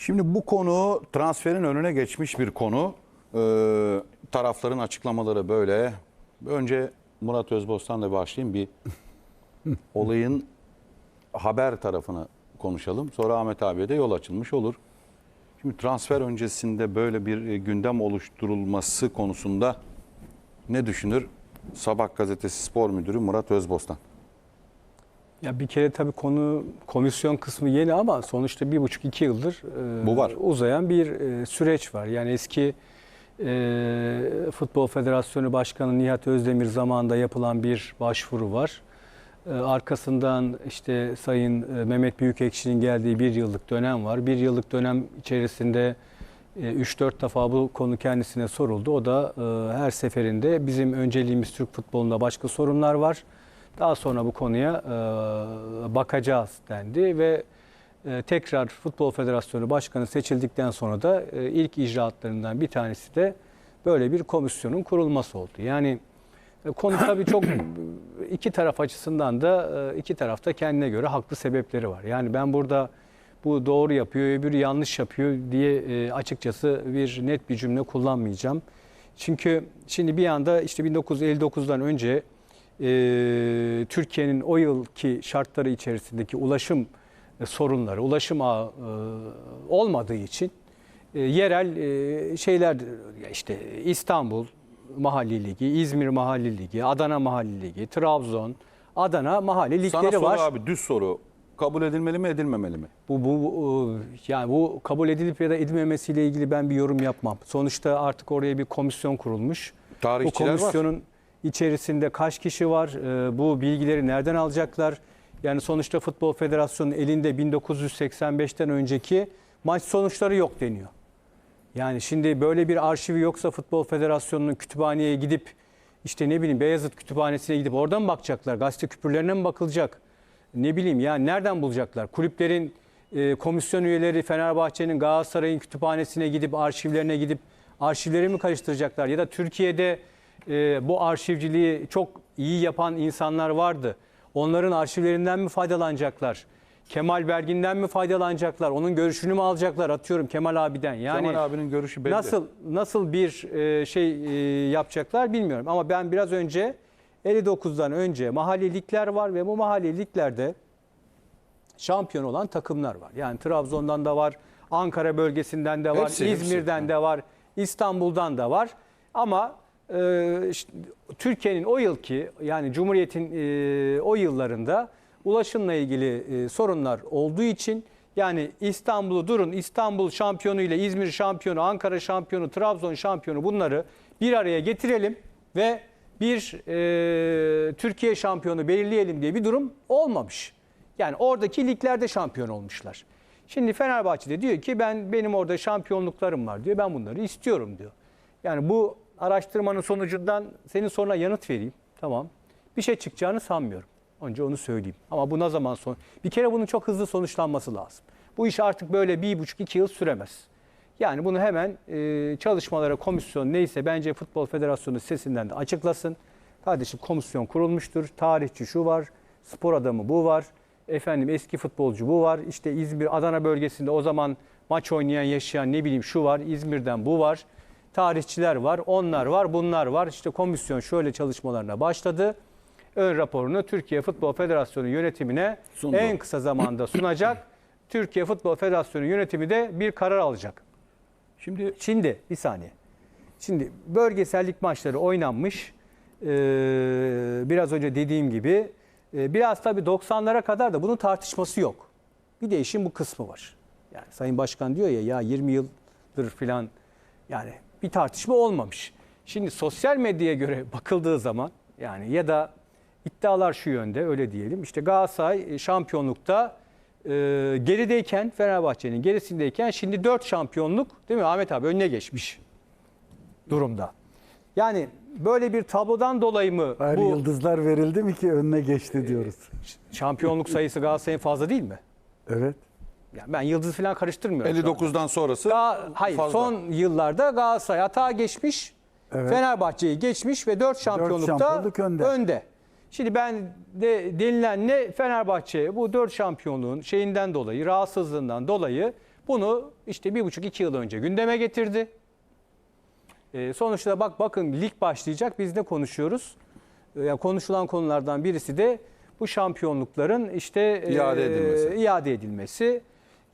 Şimdi bu konu transferin önüne geçmiş bir konu. Ee, tarafların açıklamaları böyle. Önce Murat Özbostan'la başlayayım. Bir olayın haber tarafını konuşalım. Sonra Ahmet abiye de yol açılmış olur. Şimdi transfer öncesinde böyle bir e, gündem oluşturulması konusunda ne düşünür? Sabah gazetesi spor müdürü Murat Özbostan. Ya bir kere tabii konu komisyon kısmı yeni ama sonuçta bir buçuk iki yıldır e, Bu var. uzayan bir e, süreç var. Yani eski e, Futbol Federasyonu Başkanı Nihat Özdemir zamanında yapılan bir başvuru var. E, arkasından işte Sayın e, Mehmet Büyükekşi'nin geldiği bir yıllık dönem var. Bir yıllık dönem içerisinde e, 3-4 defa bu konu kendisine soruldu. O da e, her seferinde bizim önceliğimiz Türk futbolunda başka sorunlar var. Daha sonra bu konuya e, bakacağız dendi ve e, tekrar Futbol Federasyonu Başkanı seçildikten sonra da e, ilk icraatlarından bir tanesi de böyle bir komisyonun kurulması oldu. Yani e, konu tabii çok iki taraf açısından da e, iki tarafta kendine göre haklı sebepleri var. Yani ben burada bu doğru yapıyor, öbürü yanlış yapıyor diye e, açıkçası bir net bir cümle kullanmayacağım. Çünkü şimdi bir anda işte 1959'dan önce e, Türkiye'nin o yılki şartları içerisindeki ulaşım e, sorunları, ulaşım ağı e, olmadığı için e, yerel e, şeyler işte İstanbul Mahalli Ligi, İzmir Mahalli Ligi, Adana Mahalli Ligi, Trabzon, Adana Mahalli Sana ligleri soru var. abi düz soru. Kabul edilmeli mi edilmemeli mi? Bu, bu, bu, yani bu kabul edilip ya da edilmemesiyle ilgili ben bir yorum yapmam. Sonuçta artık oraya bir komisyon kurulmuş. Bu Tarihçiler var. İçerisinde kaç kişi var? Ee, Bu bilgileri nereden alacaklar? Yani sonuçta Futbol Federasyonu'nun elinde 1985'ten önceki maç sonuçları yok deniyor. Yani şimdi böyle bir arşivi yoksa Futbol Federasyonu'nun kütüphaneye gidip işte ne bileyim Beyazıt Kütüphanesi'ne gidip oradan mı bakacaklar? Gazete küpürlerine mi bakılacak? Ne bileyim ya nereden bulacaklar? Kulüplerin e, komisyon üyeleri Fenerbahçe'nin Galatasaray'ın kütüphanesine gidip arşivlerine gidip arşivleri mi karıştıracaklar? Ya da Türkiye'de e, bu arşivciliği çok iyi yapan insanlar vardı. Onların arşivlerinden mi faydalanacaklar? Kemal Bergin'den mi faydalanacaklar? Onun görüşünü mü alacaklar? Atıyorum Kemal abiden. Yani Kemal abinin görüşü belli. Nasıl nasıl bir e, şey e, yapacaklar bilmiyorum ama ben biraz önce 59'dan önce mahallelikler var ve bu mahalleliklerde şampiyon olan takımlar var. Yani Trabzon'dan da var, Ankara bölgesinden de var, Hepsi, hepsi. İzmir'den de var, İstanbul'dan da var. Ama işte Türkiye'nin o yılki yani Cumhuriyet'in e, o yıllarında ulaşımla ilgili e, sorunlar olduğu için yani İstanbul'u durun İstanbul şampiyonu ile İzmir şampiyonu, Ankara şampiyonu, Trabzon şampiyonu bunları bir araya getirelim ve bir e, Türkiye şampiyonu belirleyelim diye bir durum olmamış. Yani oradaki liglerde şampiyon olmuşlar. Şimdi Fenerbahçe de diyor ki ben benim orada şampiyonluklarım var diyor. Ben bunları istiyorum diyor. Yani bu araştırmanın sonucundan senin soruna yanıt vereyim. Tamam. Bir şey çıkacağını sanmıyorum. Önce onu söyleyeyim. Ama bu ne zaman son? Bir kere bunun çok hızlı sonuçlanması lazım. Bu iş artık böyle bir buçuk iki yıl süremez. Yani bunu hemen e, çalışmalara komisyon neyse bence Futbol Federasyonu sesinden de açıklasın. Kardeşim komisyon kurulmuştur. Tarihçi şu var. Spor adamı bu var. Efendim eski futbolcu bu var. İşte İzmir, Adana bölgesinde o zaman maç oynayan, yaşayan ne bileyim şu var. İzmir'den bu var. Tarihçiler var. Onlar var. Bunlar var. İşte komisyon şöyle çalışmalarına başladı. Ön raporunu Türkiye Futbol Federasyonu yönetimine Sundu. en kısa zamanda sunacak. Türkiye Futbol Federasyonu yönetimi de bir karar alacak. Şimdi Şimdi bir saniye. Şimdi bölgesellik maçları oynanmış. Ee, biraz önce dediğim gibi e, biraz tabii 90'lara kadar da bunun tartışması yok. Bir de işin bu kısmı var. Yani Sayın Başkan diyor ya ya 20 yıldır filan yani bir tartışma olmamış. Şimdi sosyal medyaya göre bakıldığı zaman yani ya da iddialar şu yönde öyle diyelim. İşte Galatasaray şampiyonlukta e, gerideyken Fenerbahçe'nin gerisindeyken şimdi 4 şampiyonluk değil mi Ahmet abi önüne geçmiş durumda. Yani böyle bir tablodan dolayı mı Hayır bu yıldızlar verildi mi ki önüne geçti diyoruz. şampiyonluk sayısı Galatasaray'ın fazla değil mi? Evet. Yani ben yıldız falan karıştırmıyorum. şu anda. 59'dan sonrası Ga- hayır fazla. son yıllarda Galatasaray hata geçmiş. Evet. Fenerbahçe'yi geçmiş ve 4 şampiyonlukta şampiyonluk önde. Şimdi ben de denilen ne Fenerbahçe bu 4 şampiyonluğun şeyinden dolayı, rahatsızlığından dolayı Bunu işte bir buçuk iki yıl önce gündeme getirdi. E, sonuçta bak bakın lig başlayacak biz ne konuşuyoruz? E, yani konuşulan konulardan birisi de bu şampiyonlukların işte e, İade edilmesi. iade edilmesi.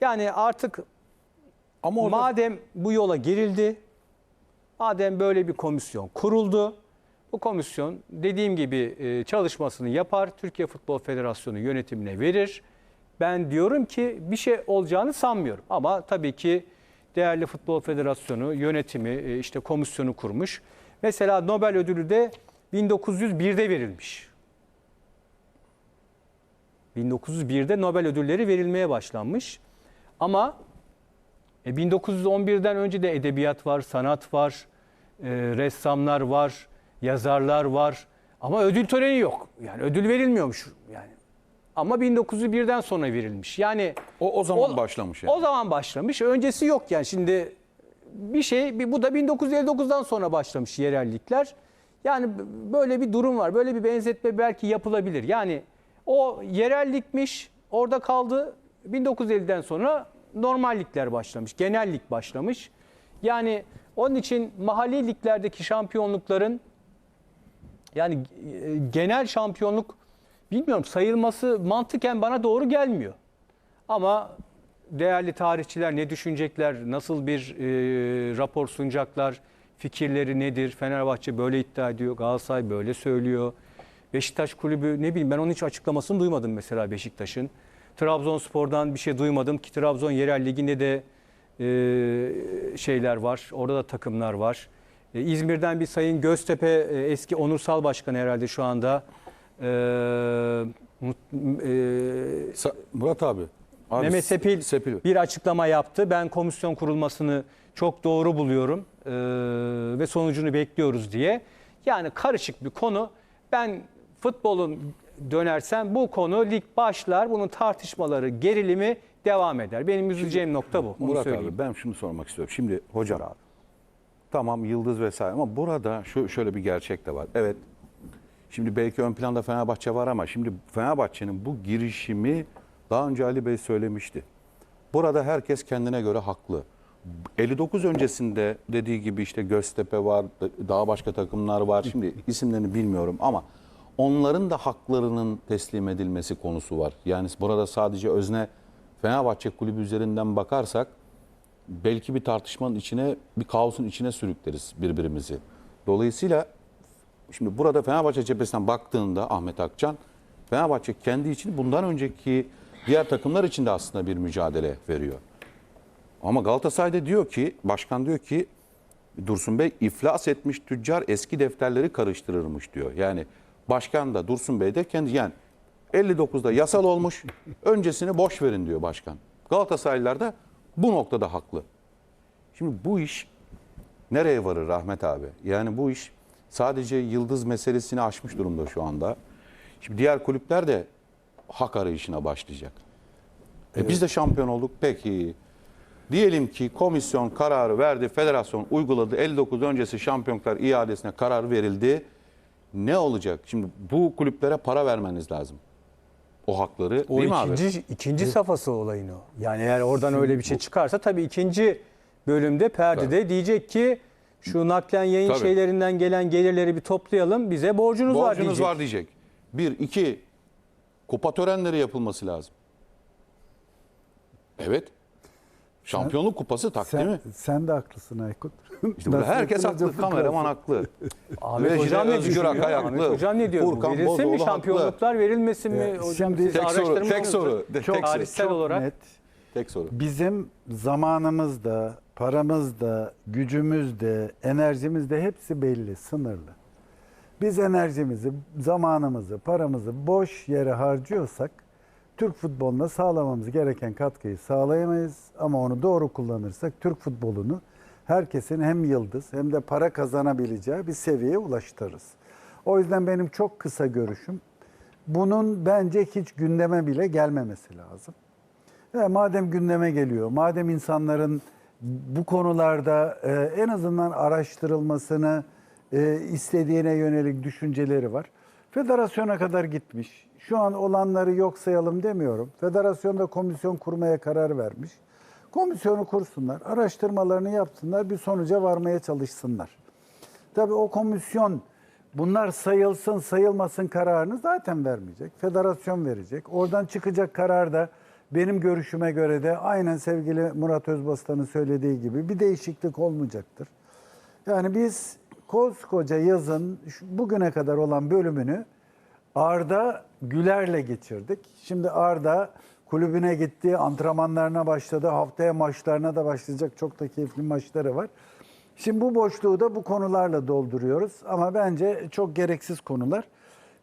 Yani artık Ama orada madem bu yola girildi, madem böyle bir komisyon kuruldu, bu komisyon dediğim gibi e, çalışmasını yapar, Türkiye Futbol Federasyonu yönetimine verir. Ben diyorum ki bir şey olacağını sanmıyorum. Ama tabii ki değerli Futbol Federasyonu yönetimi e, işte komisyonu kurmuş. Mesela Nobel ödülü de 1901'de verilmiş. 1901'de Nobel ödülleri verilmeye başlanmış. Ama e, 1911'den önce de edebiyat var, sanat var, e, ressamlar var, yazarlar var. Ama ödül töreni yok. Yani ödül verilmiyormuş yani. Ama 1901'den sonra verilmiş. Yani o, o zaman başlamış yani. o zaman başlamış. Öncesi yok yani. Şimdi bir şey bir, bu da 1959'dan sonra başlamış yerellikler. Yani böyle bir durum var. Böyle bir benzetme belki yapılabilir. Yani o yerellikmiş, orada kaldı. 1950'den sonra normallikler başlamış, genellik başlamış. Yani onun için mahalli liglerdeki şampiyonlukların yani e, genel şampiyonluk bilmiyorum sayılması mantıken bana doğru gelmiyor. Ama değerli tarihçiler ne düşünecekler, nasıl bir e, rapor sunacaklar, fikirleri nedir? Fenerbahçe böyle iddia ediyor, Galatasaray böyle söylüyor. Beşiktaş kulübü ne bileyim ben onun hiç açıklamasını duymadım mesela Beşiktaş'ın. Trabzonspor'dan bir şey duymadım ki Trabzon yerel liginde de e, şeyler var. Orada da takımlar var. E, İzmir'den bir Sayın Göztepe e, eski onursal başkanı herhalde şu anda. E, mut- e, Murat abi. abi Mehmet Sepil, Sepil. bir açıklama yaptı. Ben komisyon kurulmasını çok doğru buluyorum e, ve sonucunu bekliyoruz diye. Yani karışık bir konu. Ben futbolun dönersem bu konu lig başlar. Bunun tartışmaları, gerilimi devam eder. Benim üzüleceğim nokta bu. Onu Murat söyleyeyim. abi ben şunu sormak istiyorum. Şimdi hocam tamam yıldız vesaire ama burada şu şöyle bir gerçek de var. Evet. Şimdi belki ön planda Fenerbahçe var ama şimdi Fenerbahçe'nin bu girişimi daha önce Ali Bey söylemişti. Burada herkes kendine göre haklı. 59 öncesinde dediği gibi işte Göztepe var, daha başka takımlar var. Şimdi isimlerini bilmiyorum ama onların da haklarının teslim edilmesi konusu var. Yani burada sadece özne Fenerbahçe kulübü üzerinden bakarsak belki bir tartışmanın içine, bir kaosun içine sürükleriz birbirimizi. Dolayısıyla şimdi burada Fenerbahçe cephesinden baktığında Ahmet Akçan, Fenerbahçe kendi için bundan önceki diğer takımlar için de aslında bir mücadele veriyor. Ama Galatasaray'da diyor ki, başkan diyor ki Dursun Bey iflas etmiş tüccar eski defterleri karıştırırmış diyor. Yani başkan da Dursun Bey de kendi yani 59'da yasal olmuş öncesini boş verin diyor başkan. Galatasaraylılar da bu noktada haklı. Şimdi bu iş nereye varır Rahmet abi? Yani bu iş sadece yıldız meselesini aşmış durumda şu anda. Şimdi diğer kulüpler de hak arayışına başlayacak. E biz de şampiyon olduk. Peki diyelim ki komisyon kararı verdi, federasyon uyguladı. 59 öncesi şampiyonluklar iadesine karar verildi. Ne olacak? Şimdi bu kulüplere para vermeniz lazım. O hakları O değil mi abi? ikinci, ikinci safhası olayın o. Yani eğer oradan öyle bir şey çıkarsa tabii ikinci bölümde perdede diyecek ki şu naklen yayın Tabii. şeylerinden gelen gelirleri bir toplayalım bize borcunuz, var Borcunuz diyecek. var diyecek. Bir, iki, kupa törenleri yapılması lazım. Evet. Şampiyonluk kupası takdimi. Sen, sen de haklısın Aykut. İşte burada herkes haklı. Kameraman haklı. Ahmet Hocam ne düşünüyor? Akay haklı. Hocam ne diyor? Furkan Verilsin mi Bozoğlu şampiyonluklar verilmesin mi? Evet, Hocam şimdi- Tek soru, tek soru. Tek soru. Tarihsel Çok olarak. net. Tek soru. Bizim zamanımızda, paramızda, gücümüzde, enerjimizde hepsi belli, sınırlı. Biz enerjimizi, zamanımızı, paramızı boş yere harcıyorsak Türk futboluna sağlamamız gereken katkıyı sağlayamayız ama onu doğru kullanırsak Türk futbolunu herkesin hem yıldız hem de para kazanabileceği bir seviyeye ulaştırırız. O yüzden benim çok kısa görüşüm bunun bence hiç gündeme bile gelmemesi lazım. Ya madem gündeme geliyor, madem insanların bu konularda e, en azından araştırılmasını e, istediğine yönelik düşünceleri var. Federasyona kadar gitmiş. Şu an olanları yok sayalım demiyorum. Federasyonda komisyon kurmaya karar vermiş. Komisyonu kursunlar, araştırmalarını yapsınlar, bir sonuca varmaya çalışsınlar. Tabii o komisyon bunlar sayılsın sayılmasın kararını zaten vermeyecek. Federasyon verecek. Oradan çıkacak karar da benim görüşüme göre de aynen sevgili Murat Özbastan'ın söylediği gibi bir değişiklik olmayacaktır. Yani biz koskoca yazın bugüne kadar olan bölümünü Arda Güler'le geçirdik. Şimdi Arda kulübüne gitti, antrenmanlarına başladı. Haftaya maçlarına da başlayacak. Çok da keyifli maçları var. Şimdi bu boşluğu da bu konularla dolduruyoruz. Ama bence çok gereksiz konular.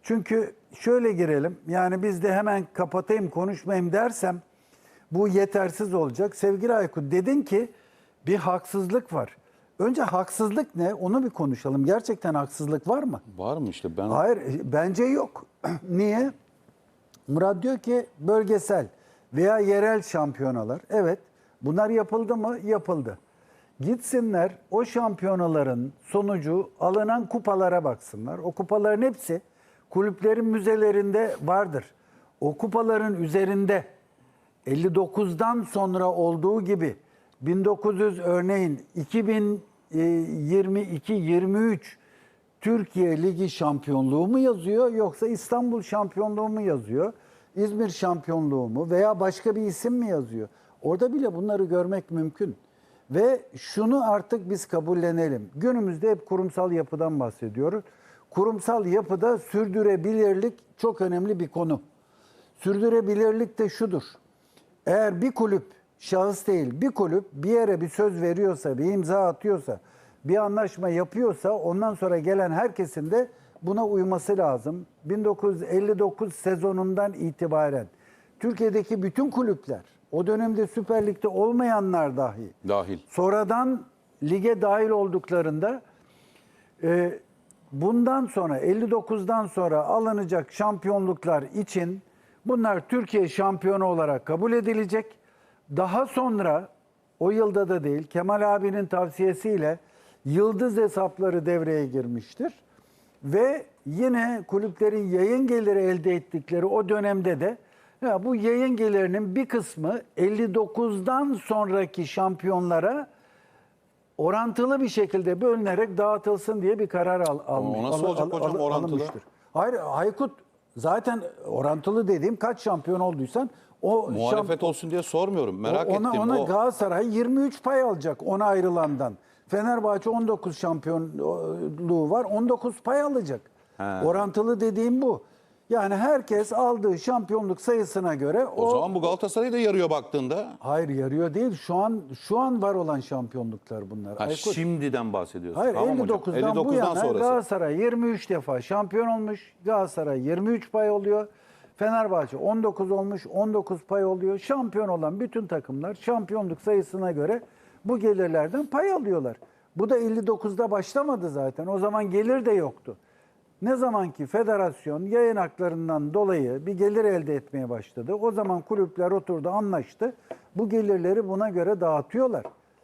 Çünkü şöyle girelim. Yani biz de hemen kapatayım, konuşmayayım dersem bu yetersiz olacak. Sevgili Aykut dedin ki bir haksızlık var. Önce haksızlık ne? Onu bir konuşalım. Gerçekten haksızlık var mı? Var mı işte ben Hayır, bence yok. Niye? Murat diyor ki bölgesel veya yerel şampiyonalar. Evet, bunlar yapıldı mı? Yapıldı. Gitsinler o şampiyonaların sonucu alınan kupalara baksınlar. O kupaların hepsi kulüplerin müzelerinde vardır. O kupaların üzerinde 59'dan sonra olduğu gibi 1900 örneğin 2022-23 Türkiye Ligi şampiyonluğu mu yazıyor yoksa İstanbul şampiyonluğu mu yazıyor? İzmir şampiyonluğu mu veya başka bir isim mi yazıyor? Orada bile bunları görmek mümkün. Ve şunu artık biz kabullenelim. Günümüzde hep kurumsal yapıdan bahsediyoruz. Kurumsal yapıda sürdürülebilirlik çok önemli bir konu. Sürdürülebilirlik de şudur. Eğer bir kulüp, şahıs değil bir kulüp bir yere bir söz veriyorsa, bir imza atıyorsa, bir anlaşma yapıyorsa ondan sonra gelen herkesin de buna uyması lazım. 1959 sezonundan itibaren Türkiye'deki bütün kulüpler, o dönemde Süper Lig'de olmayanlar dahi dahil. Sonradan lige dahil olduklarında e, bundan sonra 59'dan sonra alınacak şampiyonluklar için bunlar Türkiye şampiyonu olarak kabul edilecek. Daha sonra o yılda da değil Kemal abinin tavsiyesiyle yıldız hesapları devreye girmiştir. Ve yine kulüplerin yayın geliri elde ettikleri o dönemde de ya bu yayın gelirinin bir kısmı 59'dan sonraki şampiyonlara orantılı bir şekilde bölünerek dağıtılsın diye bir karar al, almış. o nasıl olacak hocam, orantılı? alınmıştır. Hayır Aykut zaten orantılı dediğim kaç şampiyon olduysan o Muhalefet şamp- olsun diye sormuyorum. Merak ona, ettim. Ona o. Galatasaray 23 pay alacak ona ayrılandan. Fenerbahçe 19 şampiyonluğu var 19 pay alacak. He. Orantılı dediğim bu. Yani herkes aldığı şampiyonluk sayısına göre o zaman bu Galatasaray'ı da yarıyor baktığında. Hayır yarıyor değil. Şu an şu an var olan şampiyonluklar bunlar. Ha, Aykut. şimdiden bahsediyorsun. Hayır Tamam hocam. 59'dan, bu 59'dan yana sonrası. Galatasaray 23 defa şampiyon olmuş. Galatasaray 23 pay oluyor. Fenerbahçe 19 olmuş. 19 pay oluyor. Şampiyon olan bütün takımlar şampiyonluk sayısına göre bu gelirlerden pay alıyorlar. Bu da 59'da başlamadı zaten. O zaman gelir de yoktu. Ne zaman ki federasyon yayın haklarından dolayı bir gelir elde etmeye başladı. O zaman kulüpler oturdu anlaştı. Bu gelirleri buna göre dağıtıyorlar.